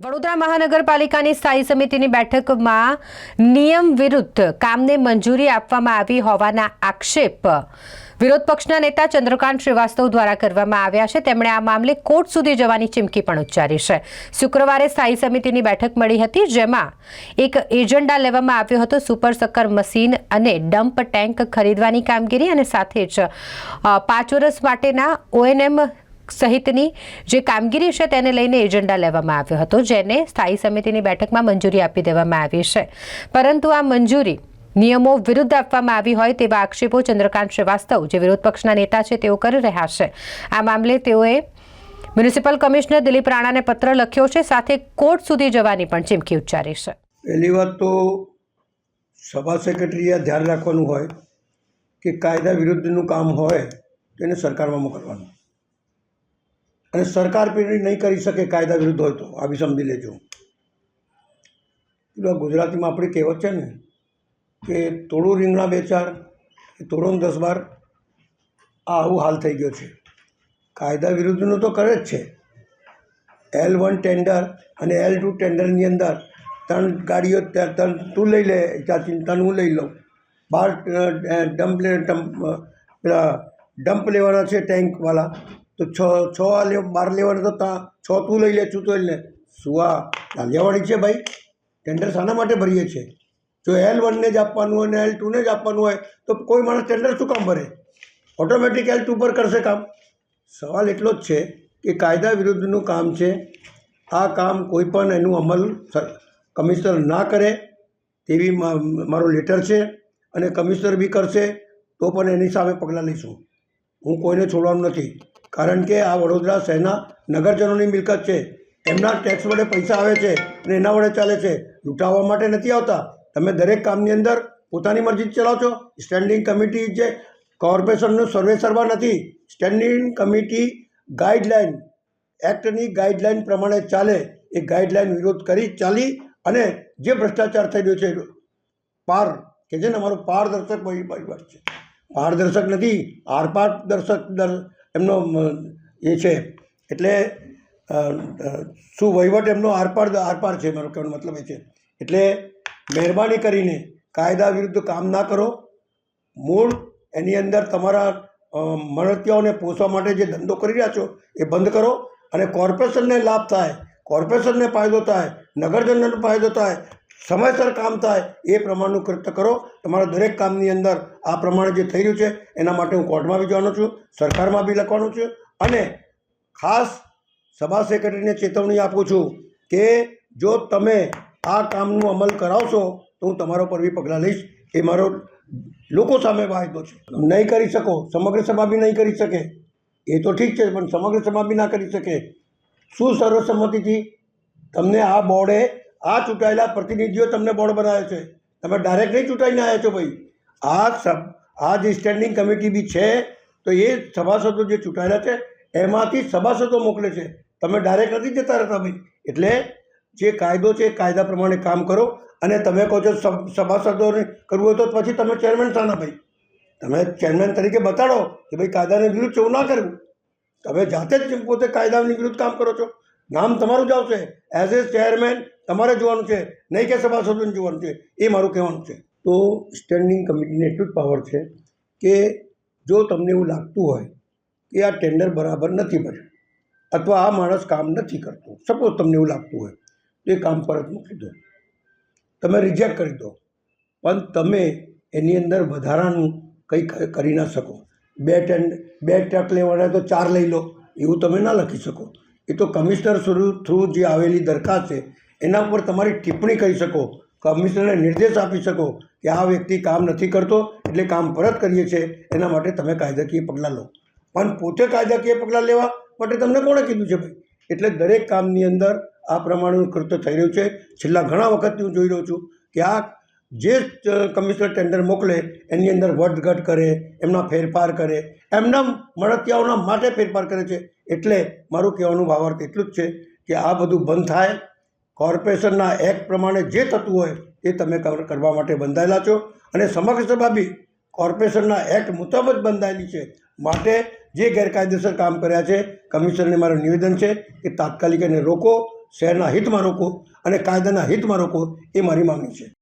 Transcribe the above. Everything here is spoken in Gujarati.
વડોદરા મહાનગરપાલિકાની સ્થાયી સમિતિની બેઠકમાં નિયમ વિરુદ્ધ કામને મંજૂરી આપવામાં આવી હોવાના આક્ષેપ વિરોધ પક્ષના નેતા ચંદ્રકાંત શ્રીવાસ્તવ દ્વારા કરવામાં આવ્યા છે. તેમણે આ મામલે કોર્ટ સુધી જવાની ચીમકી પણ ઉચ્ચારી છે. શુક્રવારે સ્થાયી સમિતિની બેઠક મળી હતી, જેમાં એક એજન્ડા લેવામાં આવ્યો હતો, સુપર સક્કર મશીન અને ડમ્પ ટેન્ક ખરીદવાની કામગીરી અને સાથે જ પાંચ વર્ષ માટેના ઓએનએમ સહિતની જે કામગીરી છે તેને લઈને એજન્ડા લેવામાં આવ્યો હતો, જેને સ્થાયી સમિતિની બેઠકમાં મંજૂરી આપી દેવામાં આવી છે. પરંતુ આ મંજૂરી નિયમો વિરુદ્ધ આપવામાં આવી હોય તેવા આક્ષેપો ચંદ્રકાંત શ્રીવાસ્તવ, જે વિરોધ પક્ષના નેતા છે, તેઓ કરી રહ્યા છે. આ મામલે તેઓએ મ્યુનિસિપલ કમિશનર દિલીપ રાણાને પત્ર લખ્યો છે, સાથે કોર્ટ સુધી જવાની પણ ચીમકી ઉચ્ચારી છે. પહેલી વાત તો સભા સેક્રેટરીએ ધ્યાન રાખવાનું હોય કે કાયદા વિરુદ્ધનું કામ હોય તેને સરકારમાં મોકલવાનું. અને સરકાર પણ નહીં કરી શકે કાયદા વિરુદ્ધ હોય તો આવી સમજી લેજો. પેલા ગુજરાતીમાં આપણી કહેવત છે ને કે તોડું રીંગણા બે ચાર કે તોડો દસ બાર, આ આવું હાલ થઈ ગયો છે. કાયદા વિરુદ્ધનું તો કરે જ છે. એલ વન ટેન્ડર અને એલ ટુ ટેન્ડરની અંદર ત્રણ ગાડીઓ, ત્રણ તું લઈ લે ત્યાં ત્રણ હું લઈ લઉં. બાર ડમ્પ પેલા ડમ્પ લેવાના છે ટેન્કવાળા તો છ છ આ બાર લેવાના તો ત્યાં છ તું લઈ લે, છું તો લઈ લે. શું આ લાલિયાવાડી છે ભાઈ? ટેન્ડર શાના માટે ભરીએ છીએ? જો એલ વનને જ આપવાનું હોય ને એલ ટુને જ આપવાનું હોય, તો કોઈ માણસ ટેન્ડર શું કામ ભરે? ઓટોમેટિક એલ ટુ પર કરશે કામ. સવાલ એટલો જ છે કે કાયદા વિરુદ્ધનું કામ છે. આ કામ કોઈ પણ એનું અમલ કમિશનર ના કરે, તેવી મારો લેટર છે અને કમિશનર બી કરશે, તો પણ એની સામે પગલાં લઈશું. હું કોઈને છોડવાનું નથી. કારણ કે આ વડોદરા શહેરના નગરજનોની મિલકત છે. એમના ટેક્સ વડે પૈસા આવે છે અને એના વડે ચાલે છે. લૂંટાવવા માટે નથી આવતા. તમે દરેક કામની અંદર પોતાની મરજી ચલાવો છો સ્ટેન્ડિંગ કમિટી જે કોર્પોરેશનનું સર્વે સર્વા નથી. સ્ટેન્ડિંગ કમિટી ગાઈડલાઈન એક્ટની ગાઈડલાઈન પ્રમાણે ચાલે. એ ગાઈડલાઈન વિરોધ કરી ચાલી અને જે ભ્રષ્ટાચાર થઈ રહ્યો છે, પાર, કે છે ને અમારું પારદર્શક છે. પારદર્શક નથી આરપાર દર્શક દર એમનો એ છે. એટલે શું વહીવટ એમનો આરપાર આરપાર છે, મારો કહેવાનો મતલબ એ છે. એટલે મહેરબાની કરીને કાયદા વિરુદ્ધ કામ ના કરો. મૂળ એની અંદર તમારા મળતિયાઓને પોષવા માટે જે ધંધો કરી રહ્યા છો, એ બંધ કરો અને કોર્પોરેશનને લાભ થાય, કોર્પોરેશનને ફાયદો થાય, નગરજનોને ફાયદો થાય સમયસર કામ થાય એ પ્રમાણનું કૃત્ય કરો. તમારા દરેક કામની અંદર આ પ્રમાણે જે થઈ રહ્યું છે, એના માટે હું કોર્ટમાં બી જવાનો છું, સરકારમાં બી લખવાનું છું અને ખાસ સભા સેક્રેટરીને ચેતવણી આપું છું કે જો તમે આ કામનું અમલ કરાવશો, તો હું તમારા પર બી પગલાં લઈશ એ મારો લોકો સામે વાયદો છે. નહીં કરી શકો, સમગ્ર સભા બી નહીં કરી શકે. એ તો ઠીક છે, પણ સમગ્ર સભા બી ના કરી શકે. શું સર્વસંમતિથી તમને આ બોર્ડે આ ચૂંટાયેલા પ્રતિનિધિઓ તમને બોર્ડ બનાવે છે. તમે ડાયરેક્ટ નહીં ચૂંટાઈને આવ્યા છો ભાઈ. આ સબ, આ જે સ્ટેન્ડિંગ કમિટી બી છે, તો એ સભાસદો જે ચૂંટાયેલા છે, એમાંથી સભાસદો મોકલે છે. તમે ડાયરેક્ટ નથી જતા રહેતા ભાઈ. એટલે જે કાયદો છે, એ કાયદા પ્રમાણે કામ કરો અને તમે કહો છો સભ- સભાસદોને કરવું હોય તો પછી તમે ચેરમેન થાના ભાઈ. તમે ચેરમેન તરીકે બતાડો કે ભાઈ કાયદાને વિરુદ્ધ છે એવું ના કરવું. તમે જાતે જ પોતે કાયદાની વિરુદ્ધ કામ કરો છો. નામ તમારું જ આવશે. એઝ એ ચેરમેન તમારે જોવાનું છે, નહીં કે સભાસદોને જોવાનું છે, એ મારું કહેવાનું છે. તો સ્ટેન્ડિંગ કમિટીને એટલું જ પાવર છે કે જો તમને એવું લાગતું હોય કે આ ટેન્ડર બરાબર નથી ભર્યું અથવા આ માણસ કામ નથી કરતું સપોઝ તમને એવું લાગતું હોય, તો એ કામ પરત મૂકી દો. તમે રિજેક્ટ કરી દો. પણ તમે એની અંદર વધારાનું કંઈ કરી ના શકો. બે ટેન્ડ બે ટ્રક લેવાના તો ચાર લઈ લો, એવું તમે ના લખી શકો. એ તો કમિશનર થ્રુ જે આવેલી દરખાસ્ત છે એના ઉપર તમારી ટિપ્પણી કરી શકો, કમિશનરને નિર્દેશ આપી શકો કે આ વ્યક્તિ કામ નથી કરતો એટલે કામ પરત કરીએ છીએ, એના માટે તમે કાયદાકીય પગલાં લો. પણ પોતે કાયદાકીય પગલાં લેવા માટે તમને કોણે કીધું છે ભાઈ? એટલે દરેક કામની અંદર આ પ્રમાણેનું કૃત્ય થઈ રહ્યું છે. છેલ્લા ઘણા વખતથી હું જોઈ રહ્યો છું કે આ જે કમિશનર ટેન્ડર મોકલે, એની અંદર વધઘટ કરે, એમના ફેરફાર કરે, એમના મળતિયાઓના માટે ફેરફાર કરે છે. એટલે મારું કહેવાનું ભાવાર્થ એટલું જ છે કે આ બધું બંધ થાય કોર્પોરેશનના એક્ટ પ્રમાણે જે થતું હોય એ તમે કર- કરવા માટે બંધાયેલા છો. અને સમગ્ર સભા બી કોર્પોરેશનના એક્ટ મુજબ જ બંધાયેલી છે. માટે જે ગેરકાયદેસર કામ કર્યા છે, કમિશનરને મારું નિવેદન છે કે તાત્કાલિક એને રોકો, શહેરના હિતમાં રોકો અને કાયદાના હિતમાં રોકો એ મારી માગણી છે.